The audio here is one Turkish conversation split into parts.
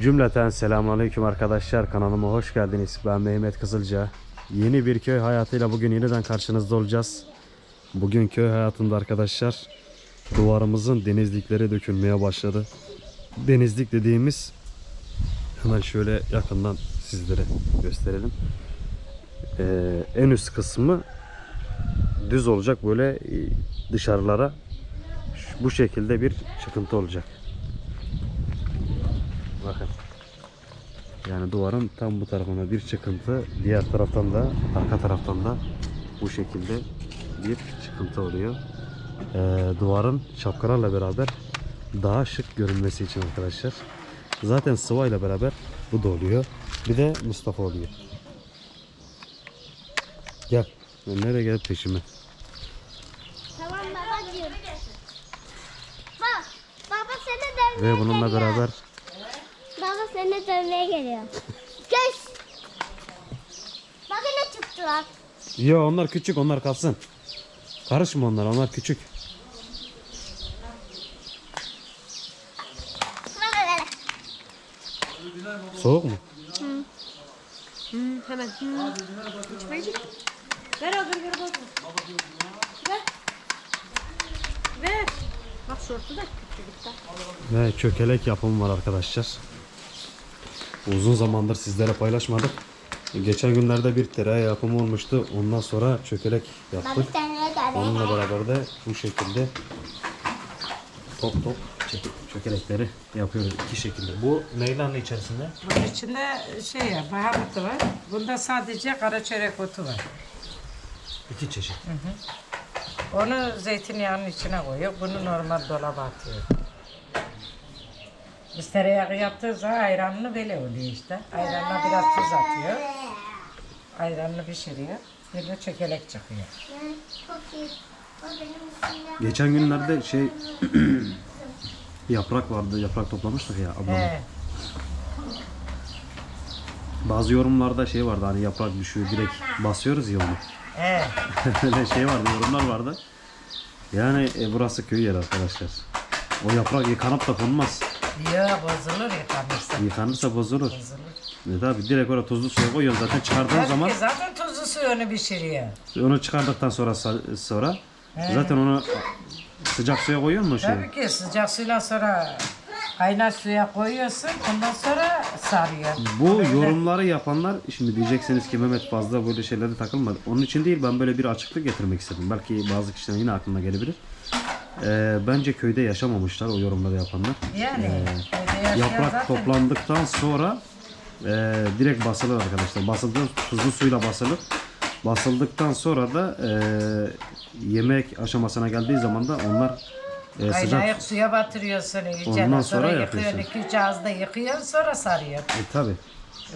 Cümleten selamünaleyküm arkadaşlar kanalıma hoş geldiniz. Ben Mehmet Kızılca. Yeni bir köy hayatıyla bugün yeniden karşınızda olacağız. Bugün köy hayatında arkadaşlar duvarımızın denizlikleri dökülmeye başladı. Denizlik dediğimiz hemen şöyle yakından sizlere gösterelim. Ee, en üst kısmı düz olacak böyle e, dışarılara bu şekilde bir çıkıntı olacak. Bakın. Yani duvarın tam bu tarafına bir çıkıntı, diğer taraftan da arka taraftan da bu şekilde bir çıkıntı oluyor. Ee, duvarın şapkalarla beraber daha şık görünmesi için arkadaşlar. Zaten sıvayla beraber bu da oluyor. Bir de Mustafa oluyor. Gel. Nereye gel peşime. Tamam babacığım. Bak baba seni dövmeye Ve bununla geliyor. beraber dövmeye geliyor. Göz. Bak ne çıktılar. Yo onlar küçük onlar kalsın. Karışma onlar onlar küçük. Soğuk mu? Hemen. İçmeyi Ver o ver ver bozma. Ver. Ver. Bak şortu da küçücükten. Ve çökelek yapımı var arkadaşlar. Uzun zamandır sizlere paylaşmadık. Geçen günlerde bir tereyağı yapımı olmuştu. Ondan sonra çökelek yaptık. Onunla beraber de bu şekilde top top çö- çökelekleri yapıyoruz iki şekilde. Bu neylanın içerisinde? Bunun içinde şey ya baharatı var. Bunda sadece kara çörek otu var. İki çeşit. Onu zeytinyağının içine koyuyor. Bunu normal dolaba atıyor. Biz tereyağı yaptığı zaman ayranını böyle oluyor işte. Ayranına biraz tuz atıyor. Ayranını pişiriyor. Bir de çökelek çıkıyor. Geçen günlerde şey yaprak vardı. Yaprak toplamıştık ya ablamla. He. Bazı yorumlarda şey vardı hani yaprak düşüyor direkt basıyoruz ya onu. He. Öyle şey vardı yorumlar vardı. Yani e, burası köy yeri arkadaşlar. O yaprak yıkanıp da konmaz. Ya bozulur yıkanırsa. Yıkanırsa bozulur. Bozulur. E tabi direkt oraya tuzlu suya koyuyorsun zaten çıkardığın Tabii zaman zaten tuzlu suyunu pişiriyor. onu çıkardıktan sonra sonra zaten onu sıcak suya koyuyor mu şey? Tabii ki sıcak suyla sonra kaynar suya koyuyorsun. Ondan sonra sarıyor. Bu yorumları yapanlar şimdi diyeceksiniz ki Mehmet fazla böyle şeylere takılmadı. Onun için değil ben böyle bir açıklık getirmek istedim. Belki bazı kişilerin yine aklına gelebilir. Ee, bence köyde yaşamamışlar o yorumları yapanlar. Yani yaşayan Yaprak zaten toplandıktan sonra e, direkt basılır arkadaşlar. Basıldı tuzlu suyla basılır. Basıldıktan sonra da e, yemek aşamasına geldiği zaman da onlar e, sıcak Kaynayak suya batırıyorsun iyice. Ondan sonra sonra, yapıyorsun. yıkıyorsun. iki ağızda yıkıyorsun sonra sarıyor. e, tabi.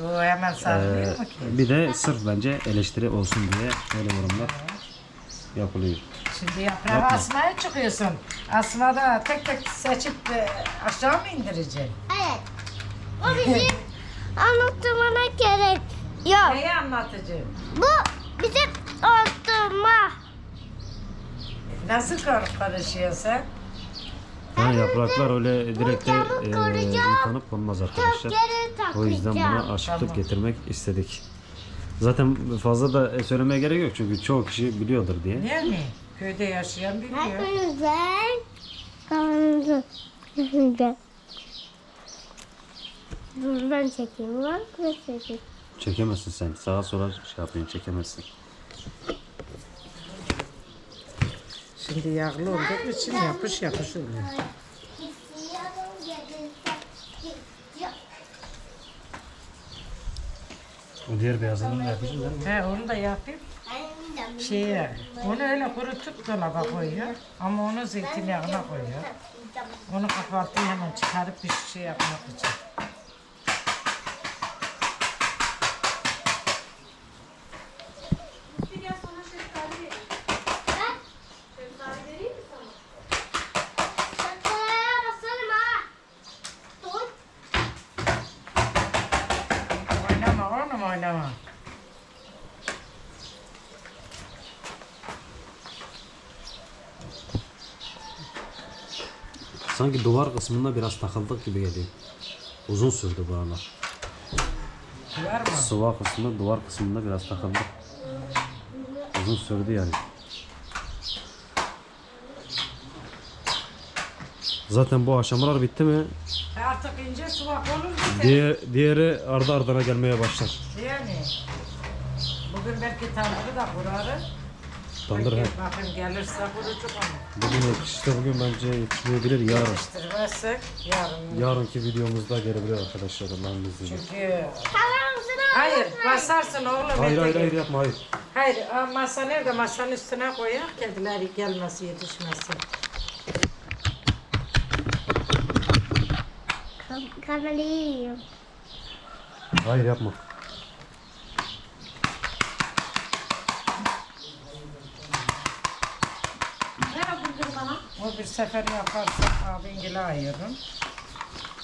O hemen sarılıyor mu ki? Bir de sırf bence eleştiri olsun diye öyle yorumlar yapılıyor. Şimdi yaprağı asmaya çıkıyorsun. Asmada tek tek seçip e, aşağı mı indireceksin? Evet. O bizim anlatmana gerek yok. Neyi anlatıcı? Bu bizim ortama. Nasıl kar- karışıyorsun? Ha, yapraklar öyle direkt de e, yıkanıp konmaz arkadaşlar. Kökleri. O yüzden buna açıklık Tamam. getirmek istedik. Zaten fazla da söylemeye gerek yok çünkü çoğu kişi biliyordur diye. Yani köyde yaşayan biliyor. Hepinizden düşünce. Dur ben çekeyim. Bak ve çekeyim. Çekemezsin sen. Sağa sola şey yapıyorsun çekemezsin. Şimdi yağlı olduğu için yapış yapış oluyor. O diğer beyazını da yapacağım değil mi? He onu da yapayım. Şeye, onu öyle kurutup dolaba koyuyor. Ama onu zeytinyağına koyuyor. Onu kahvaltıya hemen çıkarıp bir şey yapmak için. Şapkalara basalım ha. Dur. Oynama oğlum oynama. Sanki duvar kısmında biraz takıldık gibi geliyor. Uzun sürdü bu aralar. Var mı? Sıva kısmında, duvar kısmında biraz takıldı. Uzun sürdü yani. Zaten bu aşamalar bitti mi? E Artık ince suvak olur biter. Diğer, diğeri ardı ardına gelmeye başlar. Yani. Bugün belki tandırı da kurarız. Tandır he. Bakın gelirse kurucuk ama. Bugün yetişti, bugün bence yetişmeyebilir yarın. Yetiştirmezsek yarın. Yarınki videomuzda gelebilir arkadaşlar Allah'ın izniyle. Çünkü hayır basarsın oğlum. Hayır hayır hayır yapma hayır. Hayır masa nerede? Masanın üstüne koyak kediler gelmesi yetişmesin. Kamerayı. Hayır yapma. Ver o O bir sefer yaparsak abingile ayırın.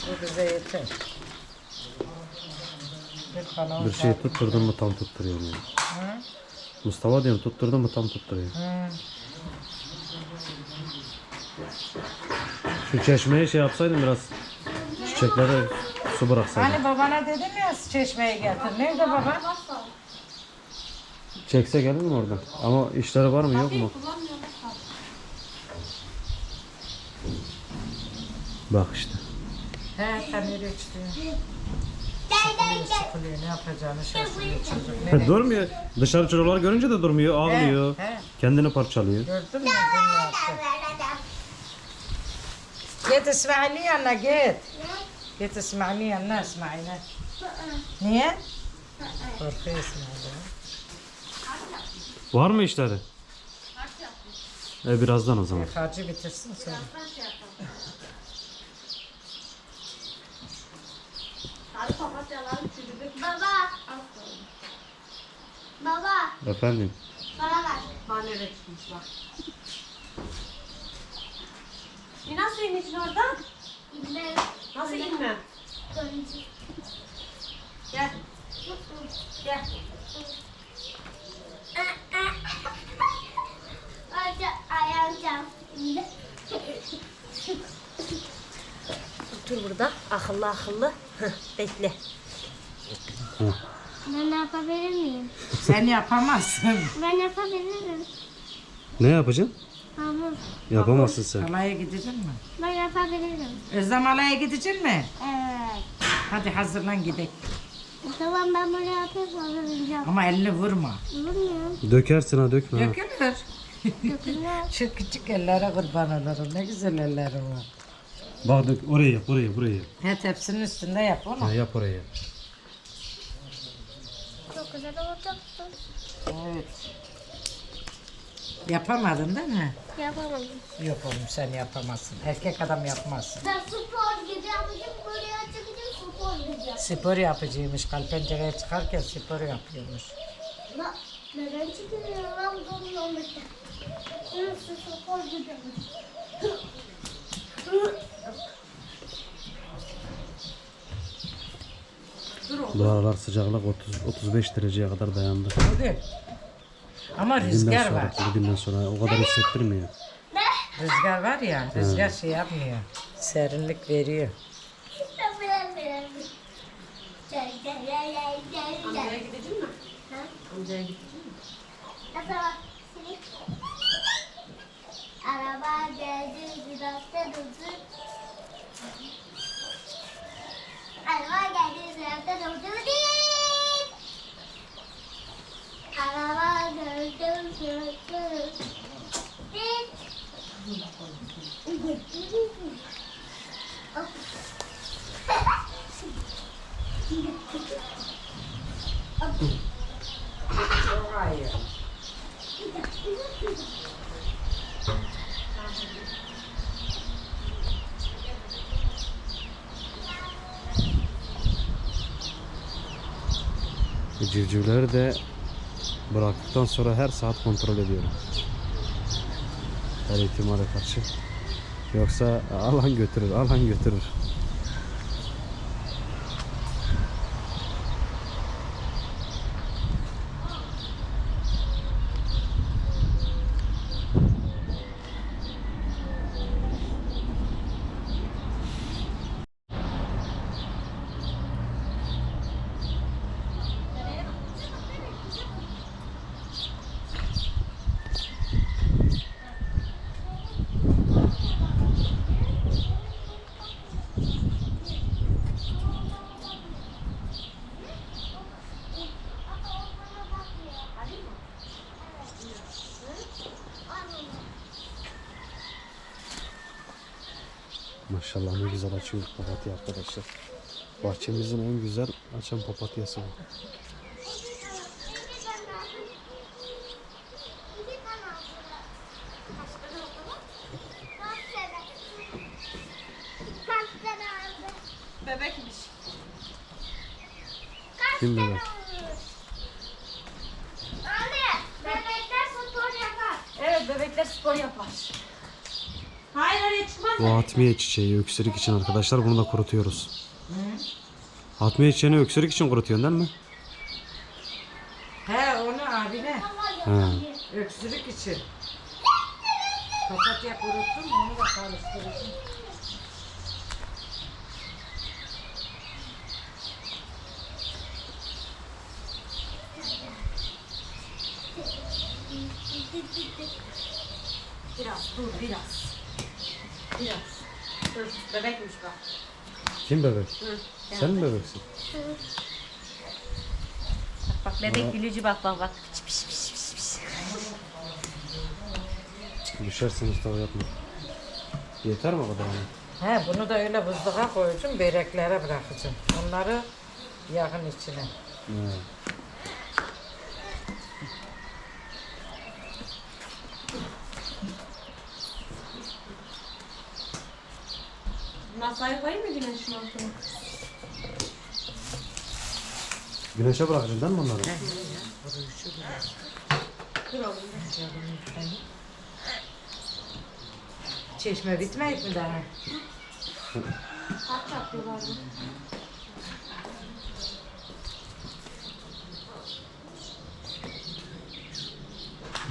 Bu bize yeter. Bir kanal Bir şey tutturdun mu tam tutturuyor yani. Hı? Mustafa diyorum tutturdun mu tam tutturuyor. Hı. Şu çeşmeye şey yapsaydın biraz çiçeklere su bıraksaydın. Hani babana dedim ya çeşmeyi getir. Nerede baba? Çekse gelir mi oradan? Ama işleri var mı yok mu? Bak işte. He tanıyor işte. Sıkılıyor, ne yapacağını şaşırıyor çocuk. Nereye durmuyor. Dışarı çocuklar görünce de durmuyor. Ağlıyor. he. Kendini parçalıyor. Gördün mü? dün ne yaptı? Git İsmail'in yanına git. Git İsmail'in yanına İsmail'e. Niye? Korkuyor İsmail'e. Var mı işleri? E birazdan o zaman. Hacı bitirsin sonra. Baba. Efendim. Bana ver. Bana evet çıkmış bak. İnan suyun için oradan. Ne? Nasıl inme? Gel. Gel. Önce ayağım Otur burada. Akıllı akıllı. Heh, Bekle. Ben yapabilir miyim? Sen yapamazsın. Ben yapabilirim. Ne yapacaksın? Hamur. Yapamazsın sen. Alaya gidecek mi? Ben yapabilirim. Özlem alaya gidecek mi? Evet. Hadi hazırlan gidelim. Tamam ben yapayım sonra vereceğim. Ama elini vurma. Vurmuyorum. Dökersin ha dökme ha. Dökülür. Şu küçük ellere kurban olurum. Ne güzel elleri var. Bak dök oraya yap oraya buraya yap. He tepsinin üstünde yap Ha, onu. yap oraya. Çok güzel olacaktı. Evet. Yapamadın değil mi? Yapamadım. Yok oğlum sen yapamazsın. Erkek adam yapmaz. Ben spor gibi yapacağım. Böyle yapacağım. Spor gibi. Spor yapıcıymış. Kalp pencereye çıkarken spor yapıyormuş. Neden çıkıyor lan donlamış. Nasıl spor gibi. Bu aralar sıcaklık 30 35 dereceye kadar dayandı. Bugün. Ama Bugünden rüzgar sonra, var. bugünden sonra o kadar hissettirmiyor. Rüzgar var ya. Rüzgar şey yapmıyor. Serinlik veriyor. Amcaya gidecek mi? Amcaya gidecek mi? Araba geldi, durakta durdu. Araba geldi, durakta durdu. Dit! Araba geldi, durakta durdu. Dit! Çok hayır. Civcivleri de bıraktıktan sonra her saat kontrol ediyorum. Her ihtimale karşı. Yoksa alan götürür, alan götürür. Maşallah ne güzel açıyor papatya arkadaşlar. Bahçemizin en güzel açan papatyası bu. Bebekmiş. Kim bebek? Anne, bebekler spor yapar. Evet bebekler spor yapar. Hayır oraya çıkmaz. Bu hatmiye çiçeği öksürük için arkadaşlar bunu da kurutuyoruz. Hatmiye çiçeğini öksürük için kurutuyorsun değil mi? He onu abine He. öksürük için. Papatya kuruttum onu da karıştırdım. Biraz dur biraz. Biraz. Bebekmiş bak. Kim bebek? Dur. Sen mi bebeksin? Bak bebek gülücü bak bak bak. Piş piş piş piş piş. Düşersin Mustafa yapma. Yeter mi o kadar? He bunu da öyle buzluğa koyacağım, bereklere bırakacağım. Onları yağın içine. He. Mı güneşin altına? Güneşe bırakacaksın değil mi bunları? Dur oğlum. Çeşme bitmeyip mi daha? Kaç yapıyorlar mı?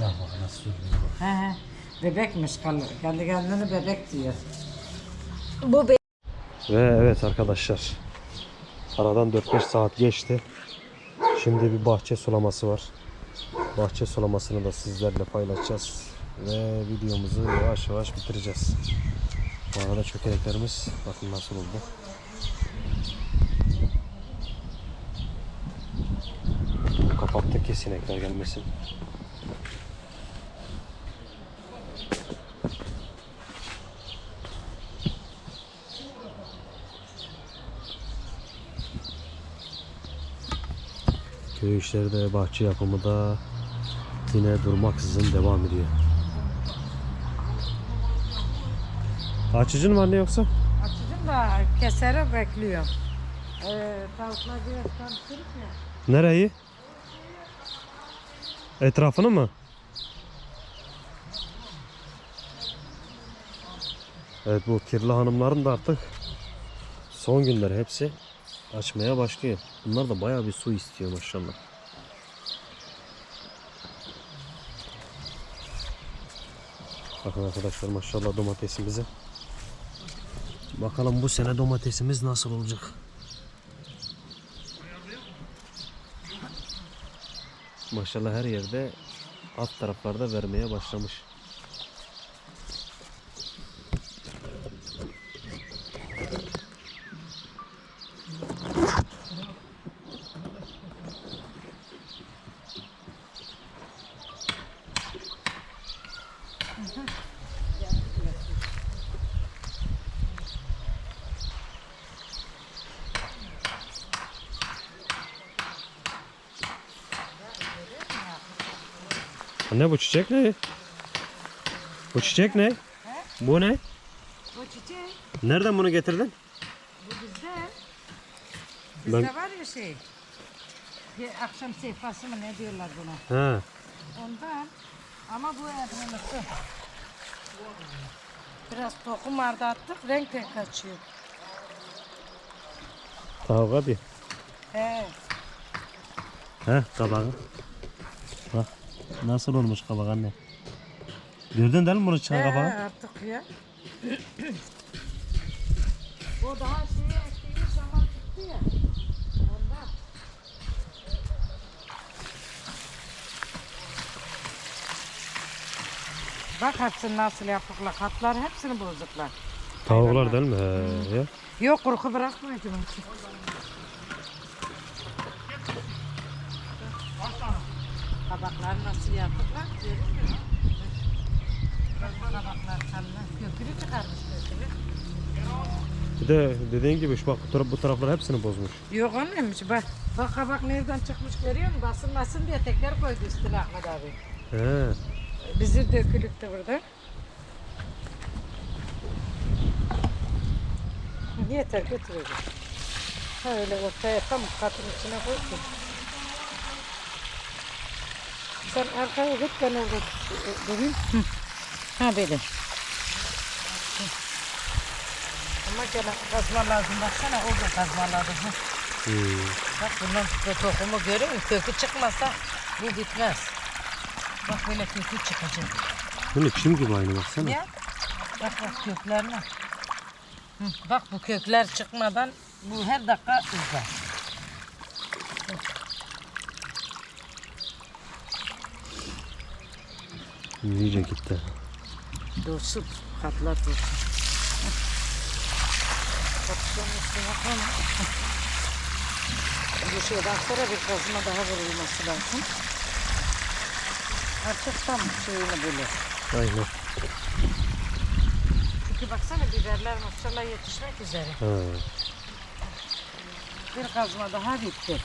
Bak bak nasıl söylüyor. He he. Bebekmiş kendi kendine bebek diyor. Bu be Ve evet arkadaşlar. Aradan 4-5 saat geçti. Şimdi bir bahçe sulaması var. Bahçe sulamasını da sizlerle paylaşacağız. Ve videomuzu yavaş yavaş bitireceğiz. Bu arada çökeleklerimiz bakın nasıl oldu. Kapattık ki sinekler gelmesin. Köy işleri de bahçe yapımı da yine durmaksızın devam ediyor. Açıcın mı anne yoksa? Açacağım da kesere bekliyorum. Ee, tavuklar biraz karıştırıp ya. Nereyi? Etrafını mı? Evet bu kirli hanımların da artık son günler hepsi açmaya başlıyor. Bunlar da bayağı bir su istiyor maşallah. Bakın arkadaşlar maşallah domatesimize. Bakalım bu sene domatesimiz nasıl olacak? Maşallah her yerde alt taraflarda vermeye başlamış. Anne bu çiçek ne? Bu çiçek ne? Bu ne? Bu çiçek, Nereden bunu getirdin? bu bizde. Ben- Bizde var ya şey. Bir akşam sehpası mı ne diyorlar buna? Ha. Ondan. Ama bu ermenisi. Biraz tohum vardı attık, renk renk kaçıyor. Tavuk hadi. He. He kabağı. Bak nasıl olmuş kabak anne. Gördün değil mi bunu çıkan kabağı? artık ya. o daha şeye ektiğimiz zaman çıktı ya. Ondan. Bak hepsini nasıl yapıklar. Katlar hepsini bozuklar. Tavuklar değil mi? He, ya. Yok kurku bırakmayacağım. Kabaklar nasıl yapıklar? Görün mü? Kabaklar kanlı. Kökünü çıkarmış kökünü. Bir de dediğin gibi şu bak bu, taraf, bu taraflar hepsini bozmuş. Yok annemiş bak. Bak kabak nereden çıkmış görüyor musun? Basılmasın diye tekrar koydu üstüne Ahmet abi. He. Bizi dökülüktü burada. Yeter. Ha öyle ortaya tam katın içine koy ki. Sen arkaya git ben orada durayım. Ha böyle. Ama gene kazma lazım. Baksana orada kazma lazım. Hı. Hmm. Bak bundan bu tohumu görüyor musun? Kökü çıkmasa bu bitmez. Bak böyle kökü çıkacak. Bu ne çim gibi aynı baksana. Ya. Bak bak köklerine. Hı, bak bu kökler çıkmadan bu her dakika uzar. İyice gitti. Dursun. Katlar dursun. Kapışanın üstüne koyma. Bu şeyden sonra bir kazma daha vurulması lazım. Artık tam şeyini bulur. Aynen. Çünkü baksana biberler maşallah yetişmek üzere. Ha. Bir kazma daha bitti.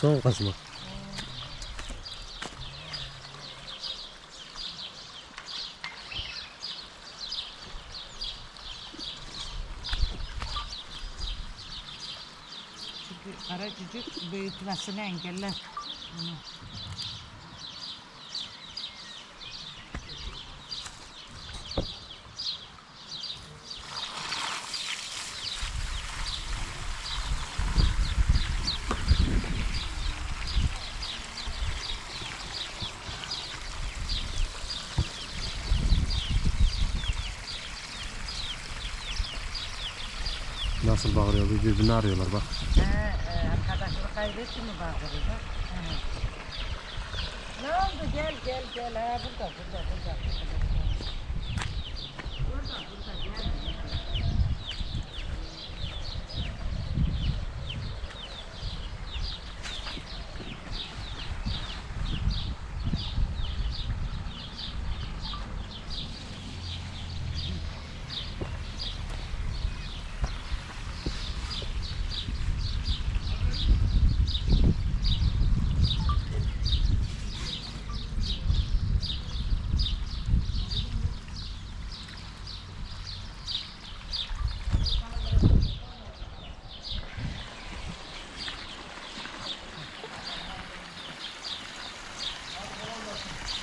Son kazma. Çünkü kara cücük büyütmesini engeller. Bunu. Nasıl bağırıyor birbirini arıyorlar bak. He, arkadaşını kaybetti mi bak. He. Ne oldu gel gel gel ha burada burada burada. Burada burada gel.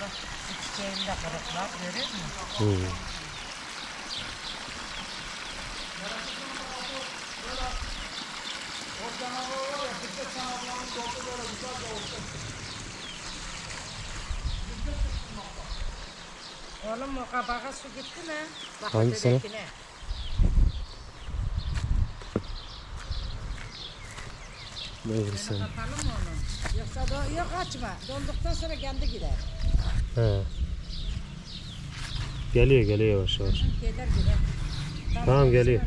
Bak şu çiçeğinde kırıklar görüyor musun? Hmm. Oğlum o kabağa su gitti mi? Bak Hangisine? ötekine. Ne bilirsen. Kapalı mı onu? Yoksa do yok açma. Dolduktan sonra kendi gider. He. Geliyor geliyor yavaş yavaş. Gider. Tamam, geliyor.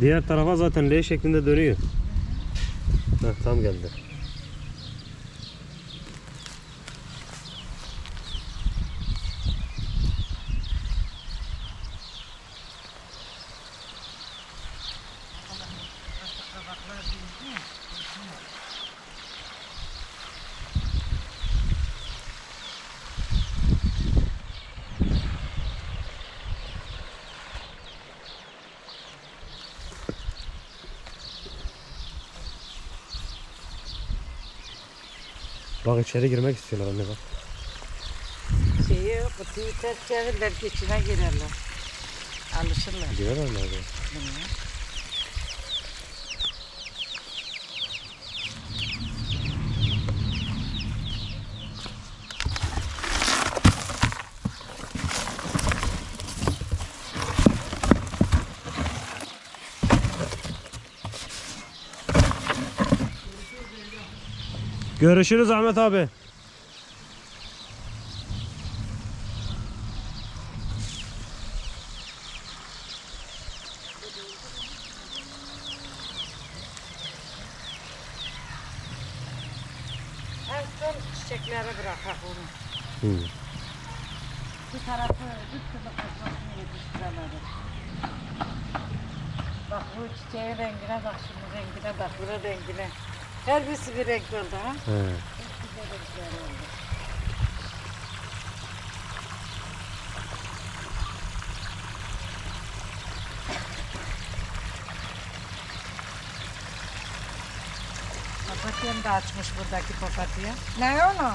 Diğer tarafa zaten L şeklinde dönüyor. Heh, tam geldi. Bak içeri girmek istiyorlar anne bak. Şeyi kutuyu ters çevir belki içine girerler. Alışırlar. Girerler mi acaba? Bilmiyorum. Görüşürüz Ahmet abi. Son çiçekleri bırakak onu. Hı. Bir tarafı bir türlü yetiştiremedim. Bak bu çiçeğin rengine bak, şunun rengine bak, bunun rengine. Her birisi bir renk oldu ha. He. Da açmış buradaki papatya. Ne onu?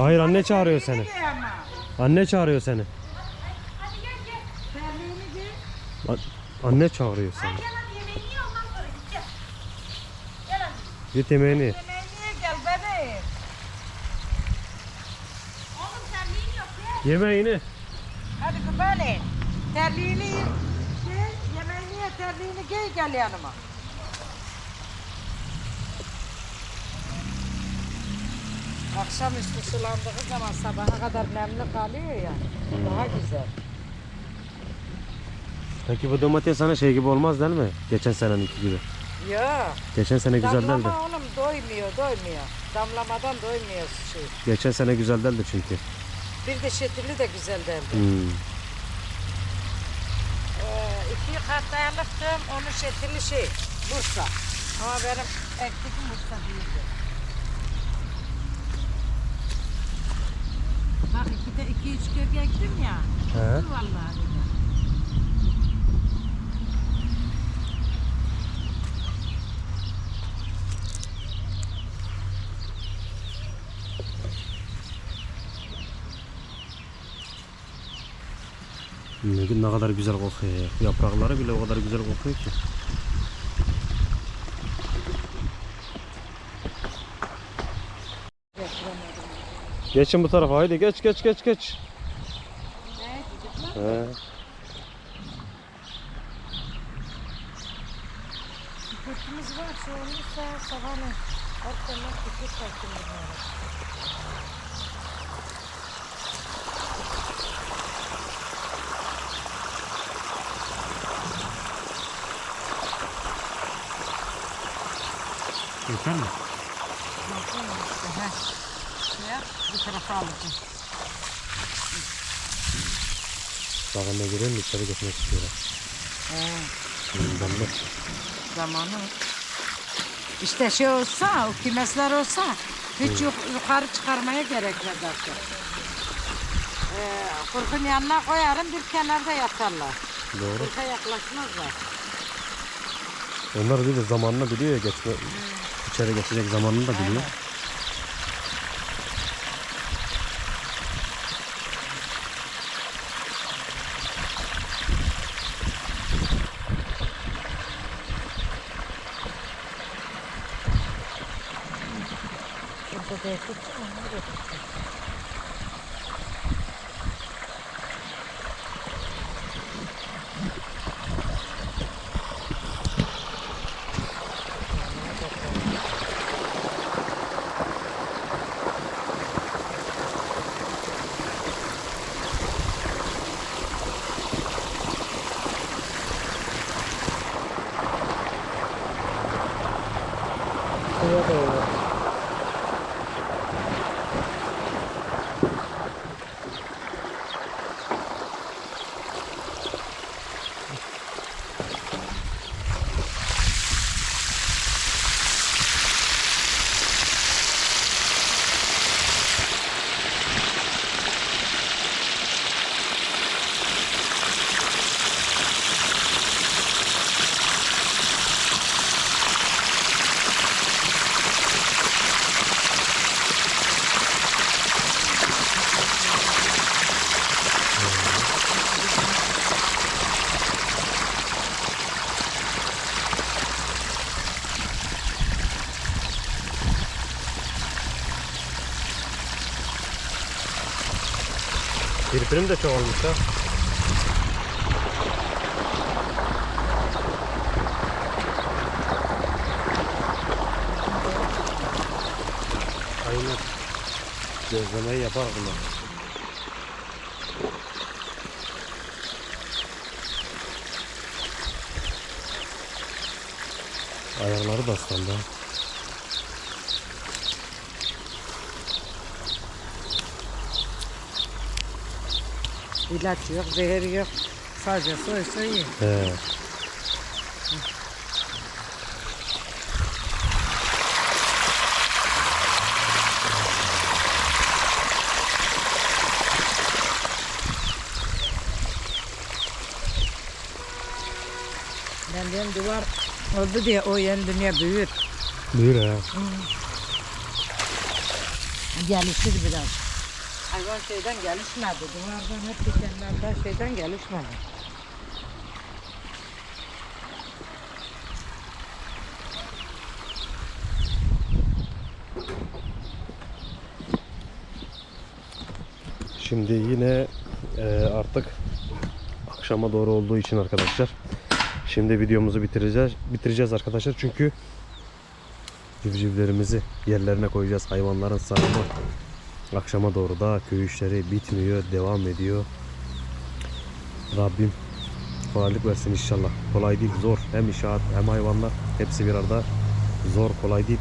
Hayır anne çağırıyor seni. Anne çağırıyor seni. Terliğini giy. A- Anne çağırıyor seni. Gel hadi yemeğini ye ondan sonra gideceğiz. Gel hadi. Git yemeğini. ye. Yemeğini ye gel bebeğim. Oğlum neyin yok ya? Yemeğini. Hadi kubani. Terliğini. Giy, yemeğini ye, terliğini giy gel yanıma. Akşamüstü sulandığı zaman sabaha kadar nemli kalıyor ya. Daha güzel. Peki bu domates sana şey gibi olmaz değil mi? Geçen seneninki gibi. Ya. Geçen sene güzel değildi. Damlama oğlum doymuyor, doymuyor. Damlamadan doymuyor şey. Geçen sene güzel değildi çünkü. Bir de şetili de güzel derdi. Hmm. Ee, iki kat dayanıktım, onun şetili şey, Bursa. Ama benim ektiğim Bursa değildi. Bak iki de iki üç kök ektim ya. He. Vallahi öyle. Ne, kadar güzel kokuyor ya. Yaprakları bile o kadar güzel kokuyor ki. Geçin bu tarafa haydi geç geç geç geç. He. Kökümüz var, şu olursa sabahın ortadan küçük taktım Yeter mi? Bu tarafa alacağım. Anne görüyor musun? İçeri geçmek istiyorlar. Hmm, belli. zamanı. İşte şey olsa, o kümesler olsa hiç yuk- yukarı çıkarmaya gerekmez artık. Ee, kurkun yanına koyarım bir kenarda yatarlar. Doğru. Kurka yaklaşmazlar. Onlar bir de zamanını biliyor ya geçme. İçeri geçecek zamanını da biliyor. Burada Kirpirim de çok olmuş ha. Aynen. Gözlemeyi yapar bunlar. Ayakları da ıslandı. İlaç yok, zehir yok. Sadece soy soy yiyor. He. Ben diyorum duvar oldu diye o yeni dünya büyür. Buyur ya. Gelişir biraz. Hayvan şeyden gelişmedi. Duvardan hep dikenlerden şeyden gelişmedi. Şimdi yine e, artık akşama doğru olduğu için arkadaşlar. Şimdi videomuzu bitireceğiz. Bitireceğiz arkadaşlar çünkü civcivlerimizi yerlerine koyacağız. Hayvanların sağımı akşama doğru da köy işleri bitmiyor, devam ediyor. Rabbim kolaylık versin inşallah. Kolay değil, zor. Hem inşaat hem hayvanlar hepsi bir arada zor, kolay değil.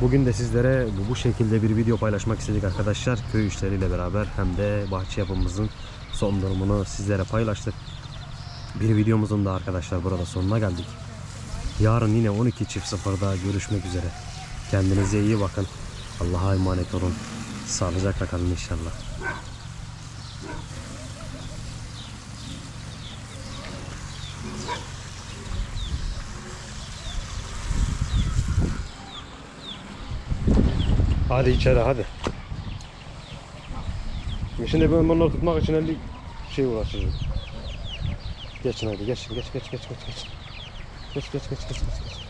Bugün de sizlere bu, şekilde bir video paylaşmak istedik arkadaşlar. Köy işleriyle beraber hem de bahçe yapımızın son durumunu sizlere paylaştık. Bir videomuzun da arkadaşlar burada sonuna geldik. Yarın yine 12.00'da görüşmek üzere. Kendinize iyi bakın. Allah'a emanet olun. Sağlıcakla kalın inşallah. Hadi içeri hadi. Şimdi ben bunları tutmak için 50 şey uğraşacağım. Geçin hadi geç geç geç geç geç geç. Geç geç geç geç geç. geç.